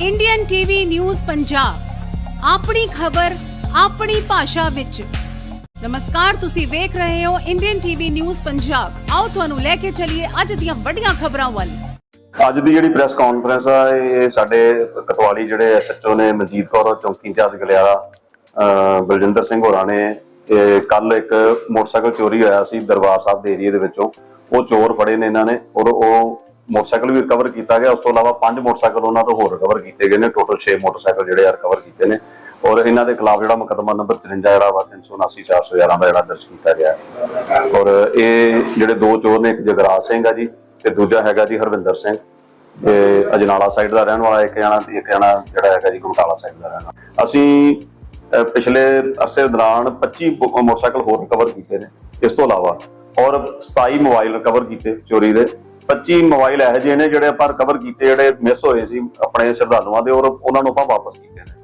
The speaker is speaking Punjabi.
ਇੰਡੀਅਨ ਟੀਵੀ ਨਿਊਜ਼ ਪੰਜਾਬ ਆਪਣੀ ਖਬਰ, ਆਪਣੀ ਭਾਸ਼ਾ ਵਿੱਚ। ਨਮਸਕਾਰ, ਤੁਸੀਂ ਵੇਖ ਰਹੇ ਹੋ ਇੰਡੀਅਨ ਟੀਵੀ ਨਿਊਜ਼ ਪੰਜਾਬ ਆਓ ਤੁਹਾਨੂੰ ਲੈ ਕੇ ਚੱਲੀਏ ਅੱਜ ਦੀਆਂ ਵੱਡੀਆਂ ਖਬਰਾਂ ਵੱਲ। ਅੱਜ ਦੀ ਜਿਹੜੀ ਪ੍ਰੈਸ ਕਾਨਫਰੰਸ ਆ, ਇਹ ਸਾਡੇ ਕਤਵਾਲੀ ਜਿਹੜੇ ਐਸਐਚਓ ਨੇ, ਮਨਜੀਤ ਕੌਰ ਚੌਂਕੀ ਇੰਚਾਰਜ ਗਲਿਆਰਾ ਬਲਜਿੰਦਰ ਸਿੰਘ ਹੋਰਾਂ ਨੇ ਕੱਲ ਇੱਕ ਮੋਟਰਸਾਈਕਲ ਚੋਰੀ ਹੋਇਆ ਸੀ ਦਰਬਾਰ ਸਾਹਿਬ ਦੇ ਏਰੀਆ ਦੇ ਵਿੱਚੋਂ। ਉਹ ਚੋਰ ਫੜੇ ਨੇ ਇਹਨਾਂ ਨੇ, ਔਰ ਉਹ ਮੋਟਰਸਾਈਕਲ ਵੀ ਰਿਕਵਰ ਕੀਤਾ ਗਿਆ। ਉਸ ਤੋਂ ਇਲਾਵਾ ਪੰਜ ਮੋਟਰਸਾਈਕਲ ਉਹਨਾਂ ਤੋਂ ਹੋਰ ਰਿਕਵਰ ਕੀਤੇ ਗਏ ਨੇ। ਟੋਟਲ 6 ਮੋਟਰਸਾਈਕਲ ਜਿਹੜੇ ਆ ਰਿਕਵਰ ਕੀਤੇ ਨੇ। ਔਰ ਇਹਨਾਂ ਦੇ ਖਿਲਾਫ ਜਿਹੜਾ ਮੁਕੱਦਮਾ ਨੰਬਰ 53 ਜਿਹੜਾ ਵਾ 379 411 ਦਾ ਜਿਹੜਾ ਦਰਜ ਕੀਤਾ ਗਿਆ। ਔਰ ਇਹ ਜਿਹੜੇ ਦੋ ਚੋਰ ਨੇ, ਇੱਕ ਜਗਰਾਜ ਸਿੰਘ ਆ ਜੀ ਤੇ ਦੂਜਾ ਹੈਗਾ ਜੀ ਹਰਵਿੰਦਰ ਸਿੰਘ। ਤੇ ਅਜਨਾਲਾ ਸਾਈਡ ਦਾ ਰਹਿਣ ਵਾਲਾ, ਇੱਕ ਜਣਾ ਤੇ ਇੱਕ ਜਣਾ ਜਿਹੜਾ ਹੈਗਾ ਜੀ ਗੁਮਟਾਲਾ ਸਾਈਡ ਦਾ ਰਹਿਣ ਵਾਲਾ। ਅਸੀਂ ਪਿਛਲੇ ਅਰਸੇ ਦੌਰਾਨ 25 ਮੋਟਰਸਾਈਕਲ ਹੋਰ ਰਿਕਵਰ ਕੀਤੇ ਨੇ। ਇਸ ਤੋਂ ਇਲਾਵਾ ਔਰ 27 ਮੋਬਾਈਲ ਰਿਕਵਰ ਕੀਤੇ ਚੋਰੀ ਦੇ। 25 ਮੋਬਾਈਲ ਇਹੋ ਜਿਹੇ ਨੇ ਜਿਹੜੇ ਆਪਾਂ ਰਿਕਵਰ ਕੀਤੇ, ਜਿਹੜੇ ਮਿਸ ਹੋਏ ਸੀ ਆਪਣੇ ਸ਼ਰਧਾਲੂਆਂ ਦੇ, ਔਰ ਉਹਨਾਂ ਨੂੰ ਆਪਾਂ ਵਾਪਸ ਕੀਤੇ ਨੇ।